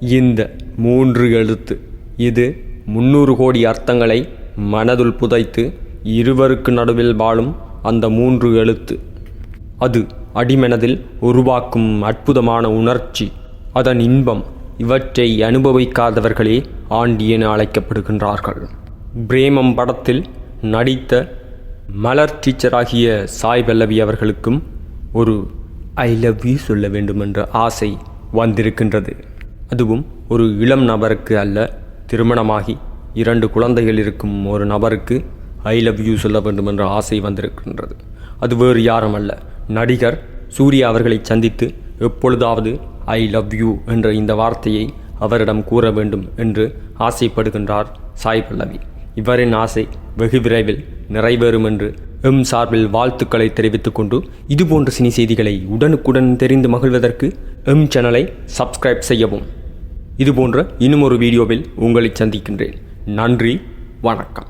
இந்த மூன்று எழுத்து. இது முன்னூறு கோடி அர்த்தங்களை மனதுள் புதைத்து இருவருக்கு நடுவில் வாழும் அந்த மூன்று எழுத்து. அது அடிமனதில் உருவாக்கும் அற்புதமான உணர்ச்சி. அதன் இன்பம் இவற்றை அனுபவிக்காதவர்களே ஆண்டி என அழைக்கப்படுகின்றார்கள். பிரேமம் படத்தில் நடித்த மலர் டீச்சராகிய சாய் பல்லவி அவர்களுக்கும் ஒரு ஐ லவ் யூ சொல்ல வேண்டுமென்ற ஆசை வந்திருக்கின்றது. அதுவும் ஒரு இளம் நபருக்கு அல்ல திருமணமாகி இரண்டு குழந்தைகள் இருக்கும் ஒரு நபருக்கு ஐ லவ் யூ சொல்ல வேண்டும் என்ற ஆசை வந்திருக்கின்றது. அது வேறு யாரும் அல்ல நடிகர் சூர்யா அவர்களை சந்தித்து எப்பொழுதாவது ஐ லவ் யூ என்ற இந்த வார்த்தையை அவரிடம் கூற வேண்டும் என்று ஆசைப்படுகின்றார் சாய் பல்லவி. இவரின் ஆசை வெகு விரைவில் நிறைவேறும் என்று எம் சார்பில் வாழ்த்துக்களை தெரிவித்துக் கொண்டு இதுபோன்ற சினி செய்திகளை உடனுக்குடன் தெரிந்து மகிழ்வதற்கு எம் சேனலை சப்ஸ்கிரைப் செய்யவும். இதுபோன்ற இன்னும் ஒரு வீடியோவில் உங்களை சந்திக்கின்றேன். நன்றி வணக்கம்.